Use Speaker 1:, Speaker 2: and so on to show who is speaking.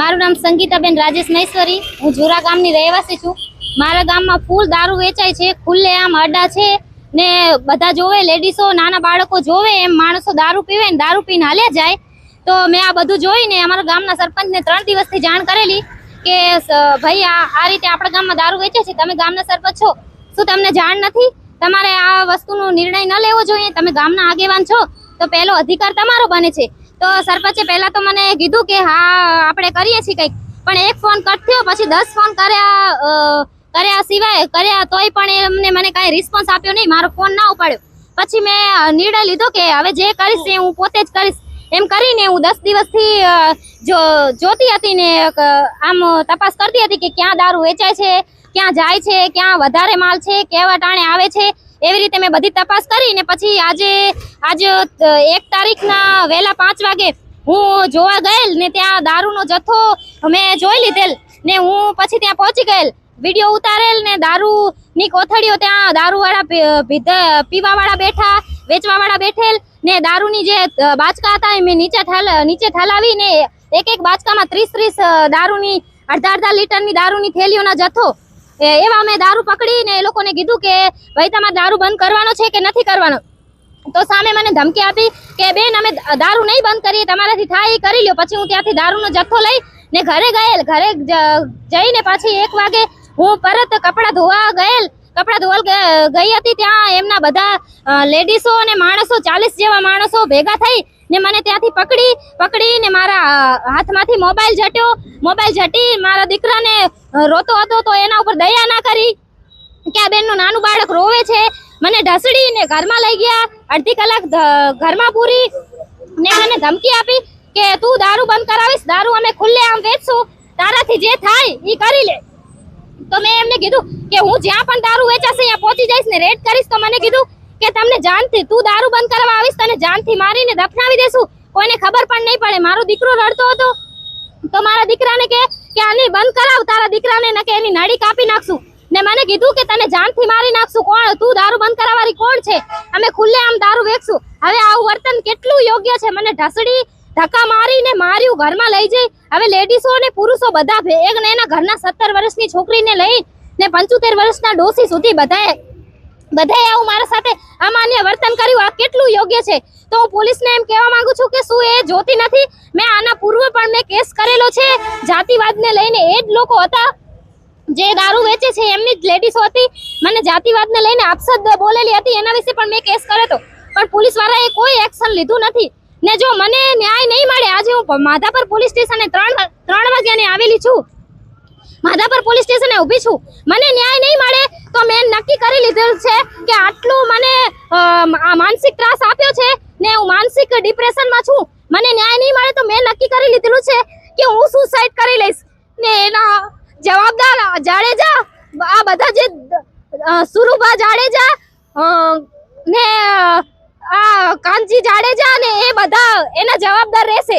Speaker 1: મારું નામ સંગીતાબેન રાજેશ મહેશ્વરી હું જુરા ગામની રહેવાસી છું. મારા ગામમાં ફૂલ દારૂ વેચાય છે, ખુલ્લે આમ અડા છે ને બધા જોવે, લેડીસો, નાના બાળકો જોવે, એમ માણસો દારૂ પીવે ને દારૂ પીને હાલે જાય. તો મેં આ બધું જોઈને અમારા ગામના સરપંચને ત્રણ દિવસથી જાણ કરેલી કે ભાઈ, આ આ રીતે આપણા ગામમાં દારૂ વેચે છે, તમે ગામના સરપંચ છો. શું તમને જાણ નથી? તમારે આ વસ્તુનો નિર્ણય ન લેવો જોઈએ? તમે ગામના આગેવાન છો. તો પહેલો અધિકાર તમારો બને છે. તો સરપંચે પહેલા તો મને કીધું કે હા, આપણે કરીએ છીએ કંઈક. પણ એક ફોન કટ થયો, પછી દસ ફોન કર્યા કર્યા સિવાય, કર્યા તોય પણ એમને મને કાંઈ રિસ્પોન્સ આપ્યો નહીં. મારો ફોન ના ઉપાડ્યો. પછી મેં નિર્ણય લીધો કે હવે જે કરીશ એ હું પોતે જ કરીશ. એમ કરીને હું દસ દિવસથી જો, જોતી હતી ને આમ તપાસ કરતી હતી કે ક્યાં દારૂ વેચાય છે, ક્યાં જાય છે, ક્યાં વધારે માલ છે, કેવા ટાણે આવે છે. એવી રીતે મેં બધી તપાસ કરી ને પછી આજે આજે એક તારીખના વહેલા પાંચ વાગે હું જોવા ગયેલ ને ત્યાં દારૂનો જથ્થો મેં જોઈ લીધેલ ને હું પછી ત્યાં પહોંચી ગયેલ. વીડિયો ઉતારેલ ને દારૂની કોથળીઓ ત્યાં દારૂવાળા પીવાવાળા બેઠા, વેચવાવાળા બેઠેલ ને દારૂની જે બાચકા હતા એ મેં નીચે નીચે ઠાલાવીને એક એક બાચકામાં ત્રીસ ત્રીસ દારૂની, અડધા અડધા લીટરની દારૂની થેલીઓના જથ્થો એવા મેં દારૂ પકડીને એ લોકોને કીધું કે, ભાઈ, તમારે દારૂ બંધ કરવાનો છે કે નથી કરવાનો? તો સામે મને ધમકી આપી કે, બેન, અમે દારૂ નહીં બંધ કરીએ, તમારાથી થાય કરી લ્યો. પછી હું ત્યાંથી દારૂનો જથ્થો લઈ ને ઘરે ગયેલ. ઘરે જઈને પાછી એક વાગે હું પરત કપડાં ધોવા ગયેલ. કપડાં ધોવા ગઈ હતી ત્યાં એમના બધા લેડીસો અને માણસો, ચાલીસ જેવા માણસો ભેગા થઈ ને મને ત્યાંથી પકડી, પકડીને મારા હાથમાંથી મોબાઈલ જટ્યો મોબાઈલ જટી મારા દીકરાને રોતો હતો તો એના ઉપર દયા ના કરી. કે આ બેનનું નાનું બાળક રોવે છે. મને ઢસડીને ઘરમાં લઈ ગયા. અડધી કલાક ઘરમાં પૂરી. ને મને ધમકી આપી કે તું દારૂ બંધ કરાવીશ. દારૂ અમે ખુલ્લે આમ વેચશું. તારાથી જે થાય એ કરી લે. તો મેં એમને કીધું કે હું જ્યાં પણ દારૂ વેચાશે, ત્યાં પહોંચી જઈશ ને રેડ કરીશ. તો મને કીધું કે તમને જાનથી તું દારૂ બંધ કરવા આવીશ તને જાનથી મારીને દફનાવી દેશું. કોઈને ખબર પણ નહીં પડે. મારો દીકરો રડતો હતો. તો મારા દીકરાને કે કે આની બંધ કરાવ. તારા દીકરાને કે એની નાડી કાપી નાખશું. ને મને કીધું કે તને જાનથી મારી નાખશું. કોણ? તું દારૂ બંધ કરાવવાળી કોણ છે? અમે ખુલ્લે આમ દારૂ વેચશું. હવે આવું વર્તન કેટલું યોગ્ય છે? મને ઢસડી, ધક્કા મારીને માર્યું, ઘરમાં લઈ જઈ. હવે લેડીસો અને પુરુષો બધા ભેગ ને એના ઘરના સત્તર વર્ષની છોકરીને લઈ ને પંચોતેર વર્ષના ડોસી સુધી બધાએ બધાએ આવું મારા સાથે અમાન્ય વર્તન કર્યું. આ કેટલું યોગ્ય છે? તો હું પોલીસને એમ કહેવા માંગુ છું કે શું એ જોતી નથી? મેં આના પૂર્વ પણ મેં કેસ કરેલો છે. જાતિવાદને લઈને એ જ લોકો હતા જે દારૂ વેચે છે, એમની જ લેડીસો હતી. મને જાતિવાદને લઈને આપસદ બોલેલી હતી, એના વિશે પણ મેં કેસ કર્યો હતો. પણ પોલીસવાળાએ કોઈ એક્શન લીધું નથી. ને જો મને ન્યાય નહીં મળે, આજે હું માધાપર પોલીસ સ્ટેશને ત્રણ ત્રણ વાગ્યાની આવેલી છું. માધાપર પોલીસ સ્ટેશને ઊભી છું. મને ન્યાય નહીં મળે તો મેં નક્કી કરી લીધેલ છે કે આટલું મને માનસિક ત્રાસ આપ્યો છે ને હું માનસિક ડિપ્રેશનમાં છું. મને ન્યાય નહીં મળે તો મેં નક્કી કરી લીધેલું છે કે હું સુસાઇડ કરી લઈશ. ને એના જવાબદાર જાડેજા, આ બધા જે સુરુભા જાડેજા ને આ કાનજી જાડેજા ને એ બધા એના જવાબદાર રહેશે.